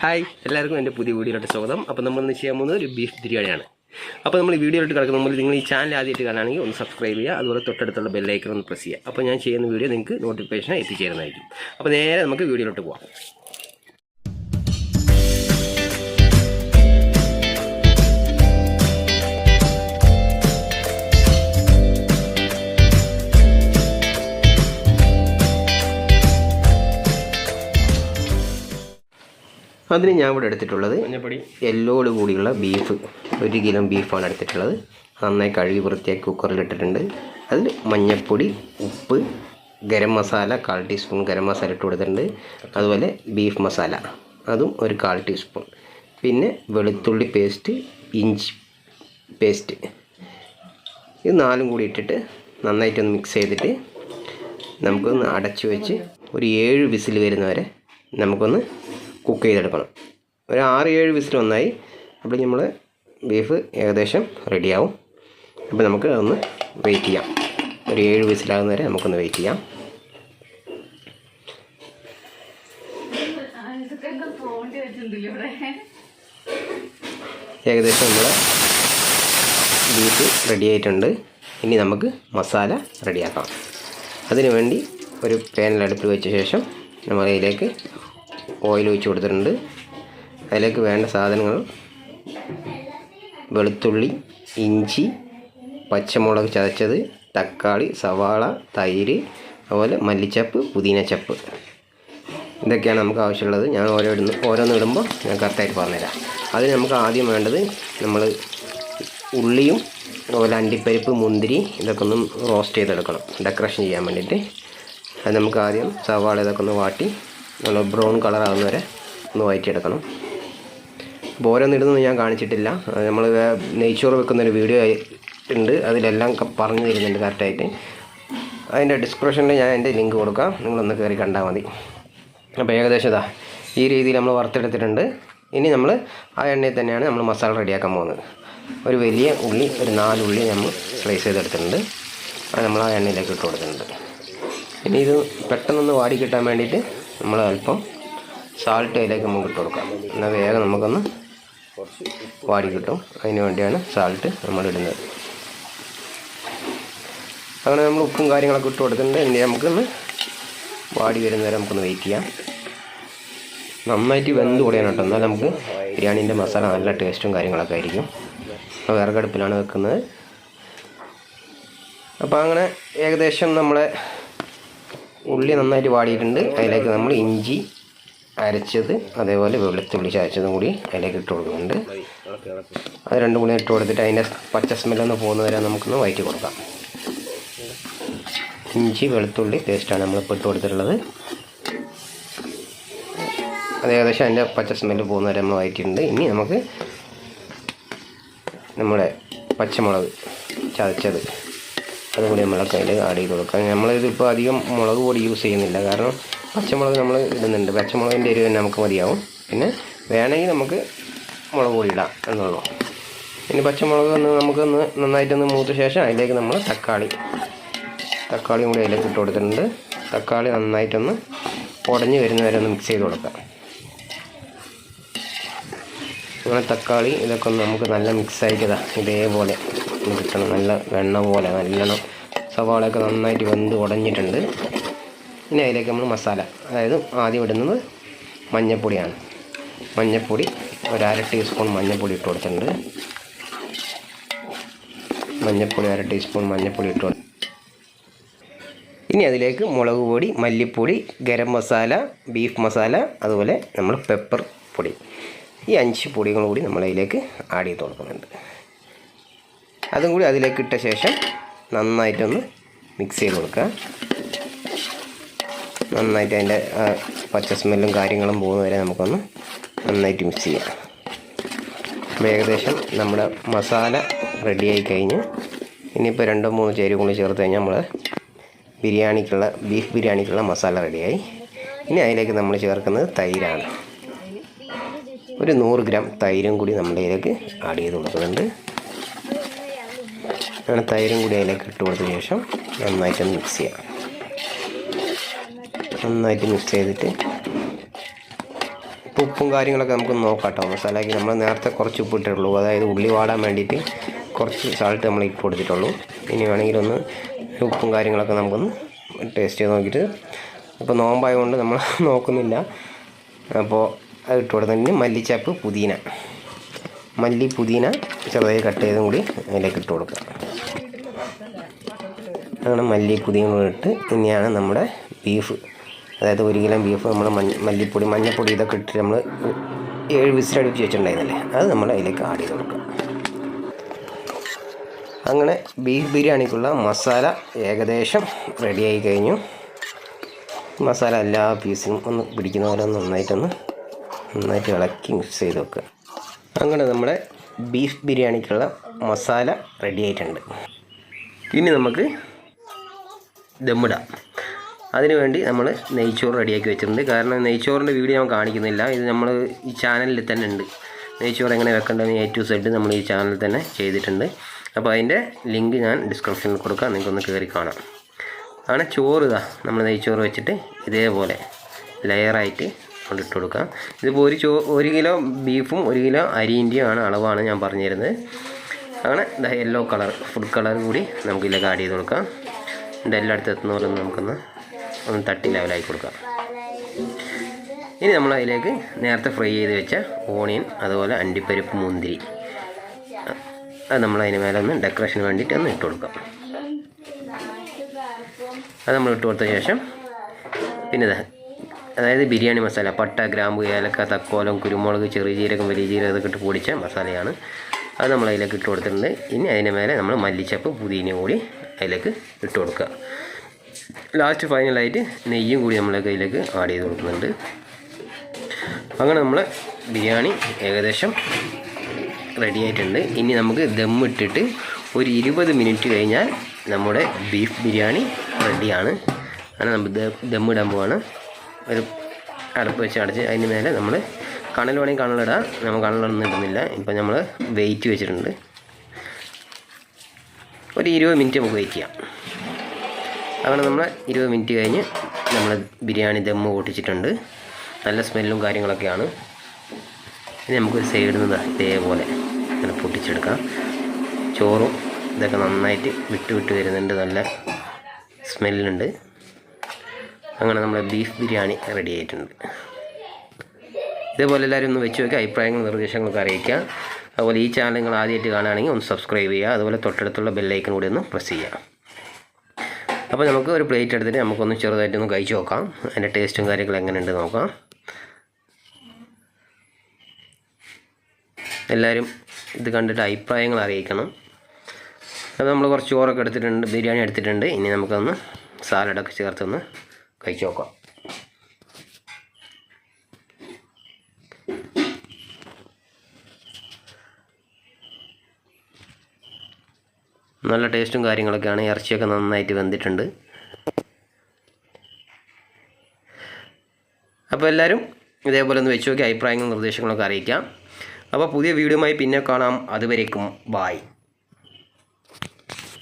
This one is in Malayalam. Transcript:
ഹായ് എല്ലാവർക്കും എന്റെ പുതിയ വീഡിയോയിലോട്ട് സ്വാഗതം. അപ്പോൾ നമ്മൾ ഇന്ന് ചെയ്യാൻ പോകുന്നത് ഒരു ബീഫ് ബിരിയാണിയാണ്. അപ്പോൾ നമ്മൾ ഈ വീഡിയോയിലോട്ട് കിടക്കുന്ന മുമ്പ് നിങ്ങൾ ഈ ചാനൽ ആദ്യമായിട്ട് കാണുകയാണെങ്കിൽ ഒന്ന് സബ്സ്ക്രൈബ് ചെയ്യുക അതുപോലെ തൊട്ടടുത്തുള്ള ബെല്ലൈക്കൺ ഒന്ന് പ്രസ് ചെയ്യുക. അപ്പോൾ ഞാൻ ചെയ്യുന്ന വീഡിയോ നിങ്ങൾക്ക് നോട്ടിഫിക്കേഷൻ എത്തിച്ചേരുന്നതായിരിക്കും. അപ്പോൾ നേരെ നമുക്ക് വീഡിയോയിലോട്ട് പോകാം അതിന് ഞാൻ ഇവിടെ എടുത്തിട്ടുള്ളത് മഞ്ഞപ്പൊടി. എല്ലോട് കൂടിയുള്ള ബീഫ്. ഒരു കിലോ ബീഫാണ് എടുത്തിട്ടുള്ളത്. നന്നായി കഴുകി വൃത്തിയാക്കി കുക്കറിൽ ഇട്ടിട്ടുണ്ട്. അതിൽ മഞ്ഞൾപ്പൊടി ഉപ്പ് ഗരം മസാല കാൽ ടീസ്പൂൺ ഗരം മസാല ഇട്ട് കൊടുത്തിട്ടുണ്ട്. അതുപോലെ ബീഫ് മസാല. അതും ഒരു കാൽ ടീസ്പൂൺ. പിന്നെ വെളുത്തുള്ളി പേസ്റ്റ് ഇഞ്ചി പേസ്റ്റ്. ഇത് നാലും കൂടി ഇട്ടിട്ട് നന്നായിട്ടൊന്ന് മിക്സ് ചെയ്തിട്ട് നമുക്കൊന്ന് അടച്ചു വെച്ച് ഒരു ഏഴ് വിസിൽ വരുന്നവരെ നമുക്കൊന്ന് കുക്ക് ചെയ്തെടുക്കണം. ഒരു ആറ് ഏഴ് വിസിൽ വന്നായി. അപ്പോൾ നമ്മൾ ബീഫ് ഏകദേശം റെഡിയാവും. അപ്പോൾ നമുക്ക് ഒന്ന് വെയിറ്റ് ചെയ്യാം. ഒരു ഏഴ് വിസിലാകുന്ന വരെ നമുക്കൊന്ന് വെയിറ്റ് ചെയ്യാം. ഏകദേശം നമ്മൾ ബീഫ് റെഡി ആയിട്ടുണ്ട്. ഇനി നമുക്ക് മസാല റെഡിയാക്കാം അതിനുവേണ്ടി ഒരു പാനിൽ അടുപ്പിൽ വെച്ച ശേഷം നമ്മൾ അതിലേക്ക് ഓയിൽ ഒഴിച്ച് കൊടുത്തിട്ടുണ്ട്. അതിലേക്ക് വേണ്ട സാധനങ്ങൾ വെളുത്തുള്ളി ഇഞ്ചി പച്ചമുളക് ചതച്ചത് തക്കാളി സവാള തൈര് അതുപോലെ മല്ലിച്ചപ്പ് പുതിനച്ചപ്പ് ഇതൊക്കെയാണ് നമുക്ക് ആവശ്യമുള്ളത്. ഞാൻ ഓരോ ഇടുന്നു ഓരോന്ന് ഇടുമ്പോൾ ഞാൻ കറക്റ്റായിട്ട് പറഞ്ഞുതരാം. അതിന് നമുക്ക് ആദ്യം വേണ്ടത് നമ്മൾ ഉള്ളിയും അതുപോലെ അണ്ടിപ്പരിപ്പ് മുന്തിരി ഇതൊക്കെ ഒന്ന് റോസ്റ്റ് ചെയ്തെടുക്കണം. ഡെക്കറേഷൻ ചെയ്യാൻ വേണ്ടിയിട്ട്. അത് നമുക്ക് ആദ്യം സവാള ഇതൊക്കെ ഒന്ന് വാട്ടി നല്ല ബ്രൗൺ കളർ ആകുന്നവരെ ഒന്ന് വഴറ്റിയെടുക്കണം അപ്പോൾ ഓരോന്നിടുന്നത് ഞാൻ കാണിച്ചിട്ടില്ല. നമ്മൾ നെയ്ച്ചോറ് വെക്കുന്നൊരു വീഡിയോ ഉണ്ട്. അതിലെല്ലാം പറഞ്ഞു തരുന്നുണ്ട് കറക്റ്റായിട്ട് അതിന്റെ ഡിസ്ക്രിപ്ഷനിൽ ഞാൻ എന്റെ ലിങ്ക് കൊടുക്കാം. നിങ്ങളൊന്ന് കയറി കണ്ടാൽ മതി. അപ്പോൾ ഏകദേശം ഇതാ. ഈ രീതിയിൽ നമ്മൾ വറുത്തെടുത്തിട്ടുണ്ട്. ഇനി നമ്മൾ ആ എണ്ണയിൽ തന്നെയാണ് നമ്മൾ മസാല റെഡിയാക്കാൻ പോകുന്നത്. ഒരു വലിയ ഉള്ളി ഒരു നാല് ഉള്ളി നമ്മൾ സ്ലൈസ് ചെയ്തെടുത്തിട്ടുണ്ട്. അത് നമ്മൾ ആ എണ്ണയിലേക്ക് ഇട്ട് കൊടുത്തിട്ടുണ്ട്. ഇനി ഇത് പെട്ടെന്നൊന്ന് വാടി കിട്ടാൻ വേണ്ടിയിട്ട് നമ്മൾ അല്പം സാൾട്ട് അതിലേക്ക് നമുക്ക് ഇട്ട് കൊടുക്കാം. എന്നാൽ വേഗം നമുക്കൊന്ന് വാടി കിട്ടും. അതിന് വേണ്ടിയാണ് സാൾട്ട് നമ്മൾ ഇടുന്നത്. അങ്ങനെ നമ്മൾ ഉപ്പും കാര്യങ്ങളൊക്കെ ഇട്ട് കൊടുത്തിട്ടുണ്ട്. ഇനി നമുക്കൊന്ന് വാടി വരുന്നവരെ നമുക്കൊന്ന് വെയിറ്റ് ചെയ്യാം. നന്നായിട്ട് വെന്ത് കൂടിയാണ് കേട്ടോ. എന്നാൽ നമുക്ക് ബിരിയാണീന്റെ മസാല നല്ല ടേസ്റ്റും കാര്യങ്ങളൊക്കെ ആയിരിക്കും. അപ്പോൾ വിറകടുപ്പിലാണ് വെക്കുന്നത്. അപ്പോൾ അങ്ങനെ ഏകദേശം നമ്മളെ ഉള്ളി നന്നായിട്ട് വാടിയിട്ടുണ്ട്. അതിലേക്ക് നമ്മൾ ഇഞ്ചി അരച്ചത് അതേപോലെ വെളുത്തുള്ളി ചായച്ചതും കൂടി അതിലേക്ക് ഇട്ട് കൊടുക്കുന്നുണ്ട്. അത് രണ്ടും കൂടി ഇട്ട് കൊടുത്തിട്ട് അതിന്റെ പച്ച സ്മെല്ലൊന്ന് പോകുന്നവരെ നമുക്കൊന്ന് വയറ്റി കൊടുക്കാം. ഇഞ്ചി വെളുത്തുള്ളി പേസ്റ്റാണ് നമ്മളിപ്പോൾ ഇട്ട് കൊടുത്തിട്ടുള്ളത്. അത് ഏകദേശം അതിന്റെ പച്ച സ്മെല്ല് പോകുന്നവരെ നമ്മൾ വയറ്റിയിട്ടുണ്ട് ഇനി നമുക്ക് നമ്മുടെ പച്ചമുളക് ചതച്ചത്. അതുകൂടി നമ്മളൊക്കെ അതിൽ ആഡ് ചെയ്ത് കൊടുക്കാം. നമ്മളിതിപ്പോൾ അധികം മുളക് പൊടി യൂസ് ചെയ്യുന്നില്ല. കാരണം പച്ചമുളക് നമ്മൾ ഇടുന്നുണ്ട്. പച്ചമുളകിന്റെ എരിവ് തന്നെ നമുക്ക് മതിയാവും. പിന്നെ വേണമെങ്കിൽ നമുക്ക് മുളക് പൊടി ഇടാം എന്നുള്ളൂ. ഇനി പച്ചമുളക് ഒന്ന് നമുക്കൊന്ന് നന്നായിട്ടൊന്ന് മൂത്ത ശേഷം അതിലേക്ക് നമ്മൾ തക്കാളി തക്കാളിയും കൂടി അതിലേക്ക് ഇട്ട് കൊടുത്തിട്ടുണ്ട്. തക്കാളി നന്നായിട്ടൊന്ന് ഉടഞ്ഞ് വരുന്ന വരെ ഒന്ന് മിക്സ് ചെയ്ത് കൊടുക്കാം. അങ്ങനെ തക്കാളി ഇതൊക്കെ ഒന്ന് നമുക്ക് നല്ല മിക്സ് ആയിട്ട് ഇതാ ഇതേപോലെ. ഒന്ന് നല്ല വെണ്ണ പോലെ നല്ലോണം സവാളയൊക്കെ നന്നായിട്ട് വെന്ത് ഉടഞ്ഞിട്ടുണ്ട്. ഇനി അതിലേക്ക് നമ്മൾ മസാല. അതായത് ആദ്യം ഇടുന്നത് മഞ്ഞൾപ്പൊടിയാണ് മഞ്ഞൾപ്പൊടി ഒരു അര ടീസ്പൂൺ മഞ്ഞൾപ്പൊടി ഇട്ട് കൊടുത്തിട്ടുണ്ട്. മഞ്ഞൾപ്പൊടി അര ടീസ്പൂൺ മഞ്ഞൾപ്പൊടി ഇട്ട് കൊടുത്തു ഇനി അതിലേക്ക് മുളക് പൊടി മല്ലിപ്പൊടി ഗരം മസാല ബീഫ് മസാല അതുപോലെ നമ്മൾ പെപ്പർ പൊടി. ഈ അഞ്ച് പൊടികളും കൂടി നമ്മളതിലേക്ക് ആഡ് ചെയ്ത് കൊടുക്കുന്നുണ്ട്. അതും കൂടി അതിലേക്ക് ഇട്ട ശേഷം നന്നായിട്ടൊന്ന് മിക്സ് ചെയ്ത് കൊടുക്കുക. നന്നായിട്ട് അതിന്റെ പച്ച സ്മെല്ലും കാര്യങ്ങളും പോകുന്ന വരെ നമുക്കൊന്ന് നന്നായിട്ട് മിക്സ് ചെയ്യാം. അപ്പോൾ ഏകദേശം നമ്മുടെ മസാല ആയി കഴിഞ്ഞ് ഇനിയിപ്പോൾ രണ്ടോ മൂന്നോ ചേരുവ കൂടി ചേർത്ത് കഴിഞ്ഞാൽ നമ്മൾ ബിരിയാണിക്കുള്ള ബീഫ് ബിരിയാണിക്കുള്ള മസാല റെഡിയായി ഇനി അതിലേക്ക് നമ്മൾ ചേർക്കുന്നത് തൈരാണ്. ഒരു നൂറ് ഗ്രാം തൈരും കൂടി നമ്മുടെ ഇതിലേക്ക് ആഡ് ചെയ്ത് കൊടുക്കുന്നുണ്ട്. അങ്ങനെ തൈരും കൂടി അതിലേക്ക് ഇട്ട് കൊടുത്തതിന് ശേഷം നന്നായിട്ട് മിക്സ് ചെയ്യാം. നന്നായിട്ട് മിക്സ് ചെയ്തിട്ട് ഇപ്പോൾ ഉപ്പും കാര്യങ്ങളൊക്കെ നമുക്ക് നോക്കാം കേട്ടോ മസാലയ്ക്ക് നമ്മൾ നേരത്തെ കുറച്ച് ഉപ്പ് ഇട്ടിട്ടുള്ളൂ. അതായത് ഉള്ളി വാടാൻ വേണ്ടിയിട്ട് കുറച്ച് സാൾട്ട് നമ്മൾ ഇട്ട് കൊടുത്തിട്ടുള്ളൂ. ഇനി വേണമെങ്കിൽ ഒന്ന് ഉപ്പും കാര്യങ്ങളൊക്കെ നമുക്കൊന്ന് ടേസ്റ്റ് ചെയ്ത് നോക്കിയിട്ട് ഇപ്പോൾ നോമ്പായതുകൊണ്ട് നമ്മൾ നോക്കുന്നില്ല. അപ്പോൾ അത് ഇട്ട് കൊടുത്തതിന് മല്ലിച്ചപ്പ് പുതിന. മല്ലി പുതിന ചെറുതായി കട്ട് ചെയ്തും കൂടി അതിലേക്ക് ഇട്ട് കൊടുക്കുക. അങ്ങനെ മല്ലി പുതിന കൂടി ഇട്ട് ഇനിയാണ് നമ്മുടെ ബീഫ്. അതായത് ഒരു കിലോ ബീഫ് നമ്മൾ മല്ലിപ്പൊടി മഞ്ഞൾപ്പൊടി ഇതൊക്കെ ഇട്ടിട്ട് നമ്മൾ ഏഴ് വിസിലടിപ്പിച്ച് വെച്ചിട്ടുണ്ടായിരുന്നല്ലേ? അത് നമ്മൾ അതിലേക്ക് ആഡ് ചെയ്ത് കൊടുക്കുക. അങ്ങനെ ബീഫ് ബിരിയാണിക്കുള്ള മസാല ഏകദേശം റെഡിയായി കഴിഞ്ഞു. മസാല എല്ലാ പീസിനും ഒന്ന് പിടിക്കുന്ന പോലെ നന്നായിട്ടൊന്ന് നന്നായിട്ട് ഇളക്കി മിക്സ് ചെയ്ത് വെക്കുക. അങ്ങനെ നമ്മുടെ ബീഫ് ബിരിയാണിക്കുള്ള മസാല റെഡി ആയിട്ടുണ്ട്. ഇനി നമുക്ക് ദമ്മിടാം അതിനുവേണ്ടി നമ്മൾ നെയ്ച്ചോറ് റെഡിയാക്കി വെച്ചിട്ടുണ്ട്. കാരണം നെയ്ച്ചോറിന്റെ വീഡിയോ ഞാൻ കാണിക്കുന്നില്ല. ഇത് നമ്മൾ ഈ ചാനലിൽ തന്നെ ഉണ്ട്. നെയ്ച്ചോറ് എങ്ങനെ വെക്കേണ്ടതെന്ന് എ ടു സെഡ് നമ്മൾ ഈ ചാനലിൽ തന്നെ ചെയ്തിട്ടുണ്ട്. അപ്പോൾ അതിന്റെ ലിങ്ക് ഞാൻ ഡിസ്ക്രിപ്ഷനിൽ കൊടുക്കാം. നിങ്ങൾക്കൊന്ന് കയറി കാണാം. അങ്ങനെ ചോറ് ഇതാ. നമ്മൾ നെയ്ച്ചോറ് വെച്ചിട്ട് ഇതേപോലെ ലെയറായിട്ട് കൊണ്ടിട്ട് കൊടുക്കാം ഇതിപ്പോൾ ഒരു ചോ ഒരു കിലോ ബീഫും ഒരു കിലോ അരിന്റെയും ആണ് അളവാണ് ഞാൻ പറഞ്ഞിരുന്നത്. അങ്ങനെ യെല്ലോ കളർ ഫുഡ് കളർ കൂടി നമുക്ക് ഇതിലേക്ക് ആഡ് ചെയ്ത് കൊടുക്കാം ഇതിന്റെ എല്ലായിടത്തും എത്തുന്ന പോലെ നമുക്കൊന്ന് ഒന്ന് തട്ടി ലെവലായി കൊടുക്കാം. ഇനി നമ്മൾ അതിലേക്ക് നേരത്തെ ഫ്രൈ ചെയ്ത് വെച്ച ഓണിയൻ അതുപോലെ അണ്ടിപ്പരിപ്പ് മുന്തിരി അത് നമ്മൾ അതിന് മേലെ ഒന്ന് ഡെക്കറേഷന് വേണ്ടിയിട്ട് ഒന്ന് ഇട്ട് കൊടുക്കാം. അത് നമ്മൾ ഇട്ട് കൊടുത്ത ശേഷം പിന്നെ അതായത് ബിരിയാണി മസാല പട്ട ഗ്രാമ്പു ഏലക്ക തക്കോലം കുരുമുളക് ചെറിയ ജീരകം വലിയ ജീരകം ഇതൊക്കെ ഇട്ട് പൊടിച്ച മസാലയാണ്. അത് നമ്മൾ അതിലേക്ക് ഇട്ട് കൊടുത്തിട്ടുണ്ട്. ഇനി അതിന് മേലെ നമ്മൾ മല്ലിച്ചപ്പ് പുതിന കൂടി അതിലേക്ക് ഇട്ട് കൊടുക്കുക. ലാസ്റ്റ് ഫൈനലായിട്ട് നെയ്യും കൂടി നമ്മൾ കയ്യിലേക്ക് ആഡ് ചെയ്ത് കൊടുക്കുന്നുണ്ട്. അങ്ങനെ നമ്മൾ ബിരിയാണി ഏകദേശം റെഡി ആയിട്ടുണ്ട്. ഇനി നമുക്ക് ദം ഇട്ടിട്ട് ഒരു ഇരുപത് മിനിറ്റ് കഴിഞ്ഞാൽ നമ്മുടെ ബീഫ് ബിരിയാണി റെഡിയാണ് അങ്ങനെ നമ്മൾ ദം ഇടാൻ പോവാണ്. ഒരു അടപ്പ് വെച്ച് അടച്ച് അതിന് മേലെ നമ്മൾ കണൽ വേണമെങ്കിൽ കണലിടാം. നമ്മൾ കണലൊന്നും ഇടുന്നില്ല. ഇപ്പം നമ്മൾ വെയിറ്റ് വെച്ചിട്ടുണ്ട്. ഒരു ഇരുപത് മിനിറ്റ് നമുക്ക് വെയിറ്റ് ചെയ്യാം. അങ്ങനെ നമ്മൾ ഇരുപത് മിനിറ്റ് കഴിഞ്ഞ് നമ്മൾ ബിരിയാണി ദമ്മ് പൊട്ടിച്ചിട്ടുണ്ട്. നല്ല സ്മെല്ലും കാര്യങ്ങളൊക്കെയാണ്. ഇനി നമുക്ക് സൈഡിൽ നിന്ന് ഇതേപോലെ ഇങ്ങനെ പൊട്ടിച്ചെടുക്കാം. ചോറും ഇതൊക്കെ നന്നായിട്ട് വിട്ട് വിട്ട് വരുന്നുണ്ട്. നല്ല സ്മെല്ലുണ്ട് അങ്ങനെ നമ്മുടെ ബീഫ് ബിരിയാണി റെഡി ആയിട്ടുണ്ട്. ഇതേപോലെ എല്ലാവരും ഒന്ന് വെച്ച് നോക്കുക അഭിപ്രായങ്ങളും നിർദ്ദേശങ്ങളൊക്കെ അറിയിക്കുക. അതുപോലെ ഈ ചാനൽ നിങ്ങൾ ആദ്യമായിട്ട് കാണുകയാണെങ്കിൽ ഒന്ന് സബ്സ്ക്രൈബ് ചെയ്യുക. അതുപോലെ തൊട്ടടുത്തുള്ള ബെല്ലൈക്കൻ കൂടി ഒന്ന് പ്രസ് ചെയ്യുക. അപ്പോൾ നമുക്ക് ഒരു പ്ലേറ്റ് എടുത്തിട്ട് നമുക്കൊന്ന് ചെറുതായിട്ട് ഒന്ന് കഴിച്ച് നോക്കാം. അതിന്റെ ടേസ്റ്റും കാര്യങ്ങളും എങ്ങനെയുണ്ട് നോക്കാം. എല്ലാവരും ഇത് കണ്ടിട്ട് അഭിപ്രായങ്ങൾ അറിയിക്കണം. അത് നമ്മൾ കുറച്ച് ചോറൊക്കെ എടുത്തിട്ടുണ്ട് ബിരിയാണി എടുത്തിട്ടുണ്ട്. ഇനി നമുക്കൊന്ന് സാലഡൊക്കെ ചേർത്തൊന്ന് കഴിച്ച് നോക്കാം നല്ല ടേസ്റ്റും കാര്യങ്ങളൊക്കെയാണ്. ഇറച്ചിയൊക്കെ നന്നായിട്ട് വെന്തിട്ടുണ്ട്. അപ്പോൾ എല്ലാവരും ഇതേപോലെ ഒന്ന് വെച്ച് നോക്കി. അഭിപ്രായങ്ങളും നിർദ്ദേശങ്ങളൊക്കെ അറിയിക്കാം. അപ്പോൾ പുതിയ വീഡിയോയുമായി പിന്നെ കാണാം. അതുവരേക്കും. ബായ്